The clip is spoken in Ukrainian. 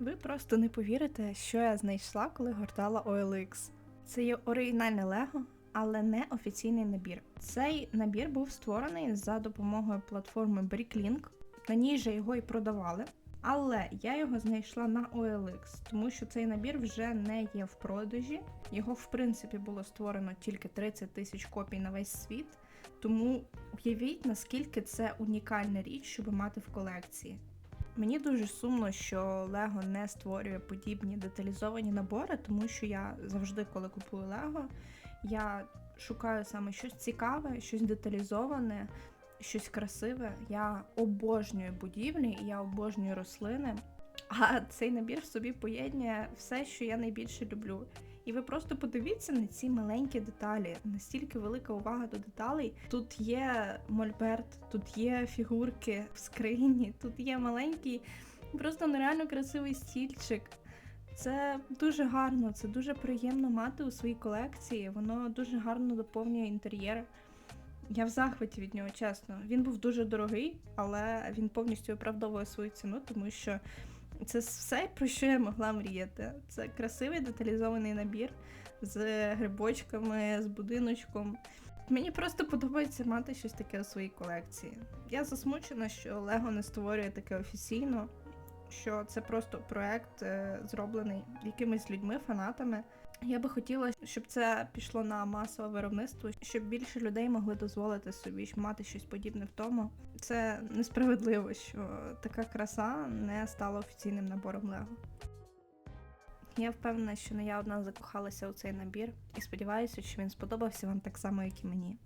Ви просто не повірите, що я знайшла, коли гортала OLX. Це є оригінальне Лего, але не офіційний набір. Цей набір був створений за допомогою платформи Bricklink. На ній же його і продавали. Але я його знайшла на OLX, тому що цей набір вже не є в продажі. Його, в принципі, було створено тільки 30 тисяч копій на весь світ. Тому уявіть, наскільки це унікальна річ, щоб мати в колекції. Мені дуже сумно, що Лего не створює подібні деталізовані набори, тому що я завжди, коли купую Лего, я шукаю саме щось цікаве, щось деталізоване, щось красиве. Я обожнюю будівлі і я обожнюю рослини. А цей набір в собі поєднує все, що я найбільше люблю. І ви просто подивіться на ці маленькі деталі. Настільки велика увага до деталей. Тут є мольберт, тут є фігурки в скрині, тут є маленький, просто нереально красивий стільчик. Це дуже гарно, це дуже приємно мати у своїй колекції. Воно дуже гарно доповнює інтер'єр. Я в захваті від нього, чесно. Він був дуже дорогий, але він повністю оправдовує свою ціну, тому що це все, про що я могла мріяти. Це красивий деталізований набір з грибочками, з будиночком. Мені просто подобається мати щось таке у своїй колекції. Я засмучена, що Лего не створює таке офіційно, що це просто проект, е, зроблений якимись людьми, фанатами. Я би хотіла, щоб це пішло на масове виробництво, щоб більше людей могли дозволити собі мати щось подібне в тому. Це несправедливо, що така краса не стала офіційним набором Лего. Я впевнена, що не я одна закохалася у цей набір і сподіваюся, що він сподобався вам так само, як і мені.